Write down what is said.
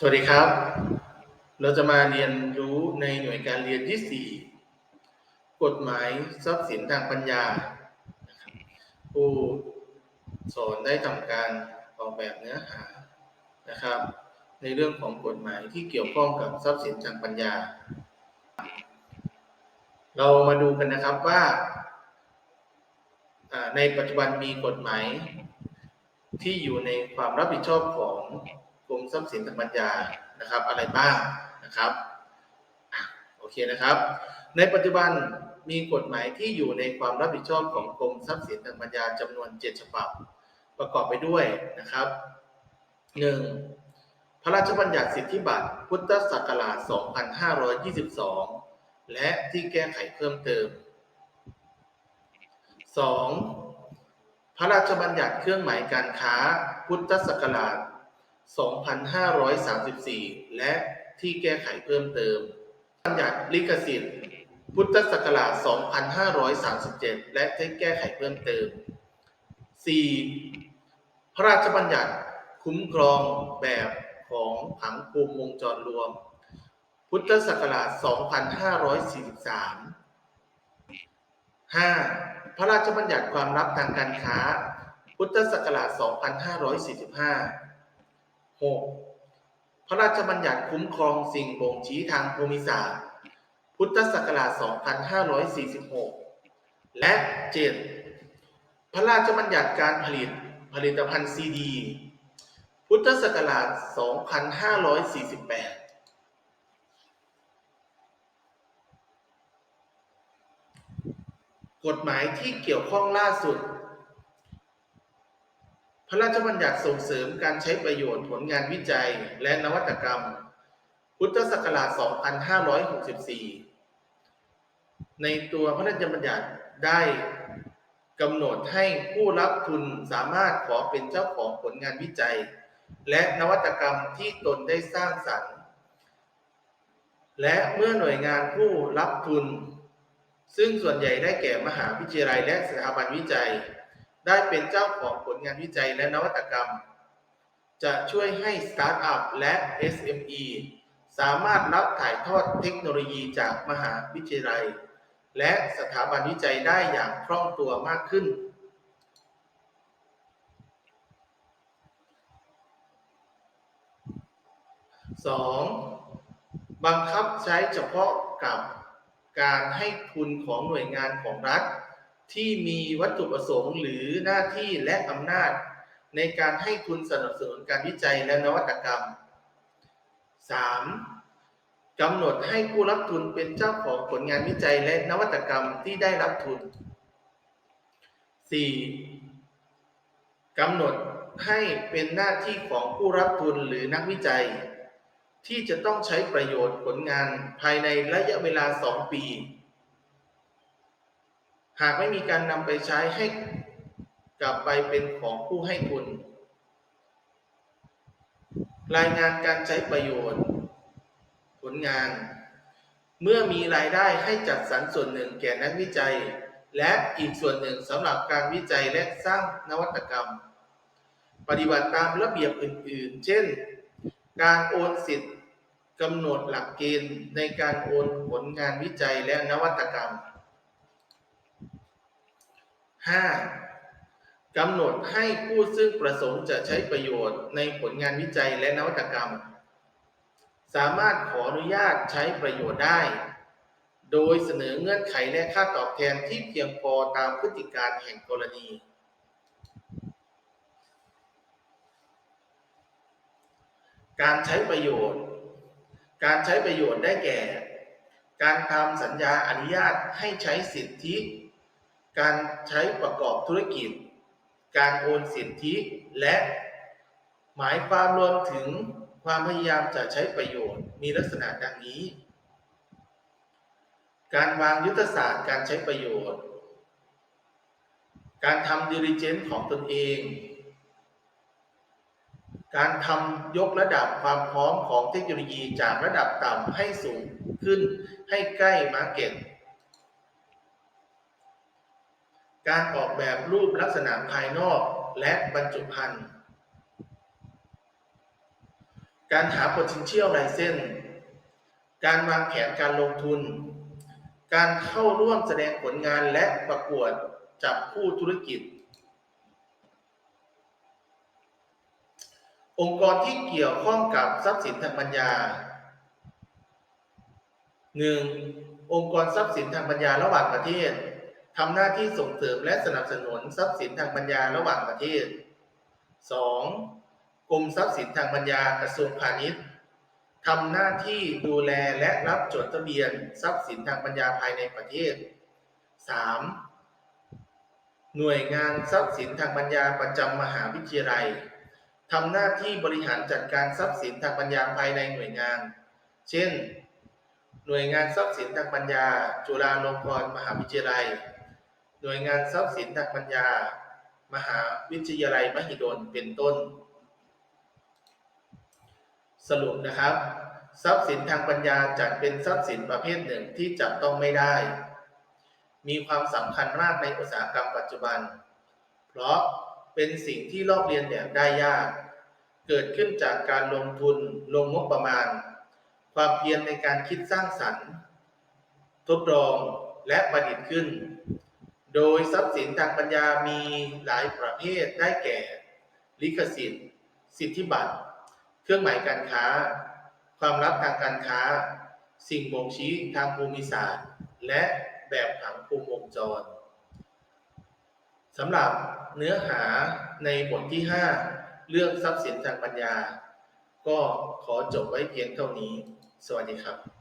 สวัสดีครับ เราจะมาเรียนรู้ในหน่วยการเรียนที่ 4 กฎหมายทรัพย์สินทางปัญญา ผู้สอนได้ทำการออกแบบเนื้อหานะครับ ในเรื่องของกฎหมายที่เกี่ยวข้องกับทรัพย์สินทางปัญญา เรามาดูกันนะครับว่า ในปัจจุบันมีกฎหมายที่อยู่ในความรับผิดชอบของ กรมทรัพย์สินทางปัญญานะครับ อะไรบ้างนะครับโอเคนะครับ ในปัจจุบันมีกฎหมายที่อยู่ในความรับผิดชอบของกรมทรัพย์สินทางปัญญาจำนวน 7 ฉบับ ประกอบไปด้วยนะครับ 1. พระราชบัญญัติสิทธิบัตร พุทธศักราช 2522 และที่แก้ไขเพิ่มเติม 2. พระราชบัญญัติเครื่องหมายการค้า พุทธศักราช 2534 และที่แก้ไขเพิ่มเติมบัญญัติลิขสิทธิ์ พุทธศักราช 2537 และที่แก้ไขเพิ่มเติม 4. พระราชบัญญัติคุ้มครองแบบของผังภูมิวงจรรวม พุทธศักราช 2543 5. พระราชบัญญัติความลับทางการค้า พุทธศักราช 2545 6. พระราชบัญญัติคุ้มครองสิ่งบ่งชี้ทางภูมิศาสตร์ พุทธศักราช 2546 และ 7. พระราชบัญญัติการผลิตผลิตภัณฑ์ซีดี พุทธศักราช 2548กฎหมายที่เกี่ยวข้องล่าสุด พระราชบัญญัติส่งเสริมการใช้ประโยชน์ผลงานวิจัยและนวัตกรรม พุทธศักราช 2564 ในตัวพระราชบัญญัติได้กำหนดให้ผู้รับทุนสามารถขอเป็นเจ้าของผลงานวิจัย และนวัตกรรมที่ตนได้สร้างสรรค์ และเมื่อหน่วยงานผู้รับทุน ซึ่งส่วนใหญ่ได้แก่มหาวิทยาลัยและสถาบันวิจัย ได้เป็นเจ้าของผลงานวิจัยและนวัตกรรม จะช่วยให้สตาร์ทอัพและ SME สามารถรับถ่ายทอดเทคโนโลยีจากมหาวิทยาลัย และสถาบันวิจัยได้อย่างคล่องตัวมากขึ้น 2. บังคับใช้เฉพาะกับการให้ทุนของหน่วยงานของรัฐ ที่มีวัตถุประสงค์หรือหน้าที่และอำนาจ ในการให้ทุนสนับสนุนการวิจัยและนวัตกรรม 3. กำหนดให้ผู้รับทุนเป็นเจ้าของผลงานวิจัยและนวัตกรรมที่ได้รับทุน 4. กำหนดให้เป็นหน้าที่ของผู้รับทุนหรือนักวิจัย ที่จะต้องใช้ประโยชน์ผลงานภายในระยะเวลา 2 ปี หากไม่มีการนำไปใช้ให้กลับไปเป็นของผู้ให้ทุนรายงานการใช้ประโยชน์ ผลงาน เมื่อมีรายได้ให้จัดสรรส่วนหนึ่งแก่นักวิจัย และอีกส่วนหนึ่งสำหรับการวิจัยและสร้างนวัตกรรม ปฏิบัติตามระเบียบอื่น ๆ เช่น การโอนสิทธิ์กำหนดหลักเกณฑ์ในการโอนผลงานวิจัยและนวัตกรรม 5. กำหนดให้ผู้ซึ่งประสงค์จะใช้ประโยชน์ในผลงานวิจัยและนวัตกรรม สามารถขออนุญาตใช้ประโยชน์ได้ โดยเสนอเงื่อนไขและค่าตอบแทนที่เพียงพอตามพฤติการแห่งกรณีการใช้ประโยชน์ การใช้ประโยชน์ได้แก่ การทำสัญญาอนุญาตให้ใช้สิทธิ การใช้ประกอบธุรกิจ การโอนสิทธิและหมายความรวมถึงความพยายามจะใช้ประโยชน์มีลักษณะดังนี้ การวางยุทธศาสตร์การใช้ประโยชน์ การทำดิลิเจนต์ของตนเอง การทำยกระดับความพร้อมของเทคโนโลยีจากระดับต่ำให้สูงขึ้นให้ใกล้มาร์เก็ต การออกแบบรูปลักษณะภายนอกและบรรจุภัณฑ์การหา potential license การวางแผนการลงทุน การเข้าร่วมแสดงผลงานและประกวดจับคู่ธุรกิจ องค์กรที่เกี่ยวข้องกับทรัพย์สินทางปัญญา 1. องค์กรทรัพย์สินทางปัญญาระหว่างประเทศ ทำหน้าที่ส่งเสริมและสนับสนุนทรัพย์สินทางปัญญาระหว่างประเทศ 2. กรมทรัพย์สินทางปัญญากระทรวงพาณิชย์ทำหน้าที่ดูแลและรับจดทะเบียนทรัพย์สินทางปัญญาภายในประเทศ 3. หน่วยงานทรัพย์สินทางปัญญาประจำมหาวิทยาลัยทำหน้าที่บริหารจัดการทรัพย์สินทางปัญญาภายในหน่วยงาน เช่น หน่วยงานทรัพย์สินทางปัญญา จุฬาลงกรณ์มหาวิทยาลัย หน่วยงานทรัพย์สินทางปัญญา มหาวิทยาลัยมหิดลเป็นต้น สรุปนะครับ ทรัพย์สินทางปัญญาจัดเป็นทรัพย์สินประเภทหนึ่งที่จับต้องไม่ได้ มีความสำคัญมากในอุตสาหกรรมปัจจุบัน เพราะเป็นสิ่งที่ลอกเลียนแบบได้ยาก เกิดขึ้นจากการลงทุนลงงบประมาณ ความเพียรในการคิดสร้างสรรค์ ทดลองและประดิษฐ์ขึ้น โดยทรัพย์สินทางปัญญามีหลายประเภทได้แก่ ลิขสิทธิ์ สิทธิบัตร เครื่องหมายการค้า ความลับทางการค้า สิ่งบ่งชี้ทางภูมิศาสตร์ และแบบผังภูมิวงจรสำหรับเนื้อหาในบทที่ 5 เรื่องทรัพย์สินทางปัญญา ก็ขอจบไว้เพียงเท่านี้ สวัสดีครับ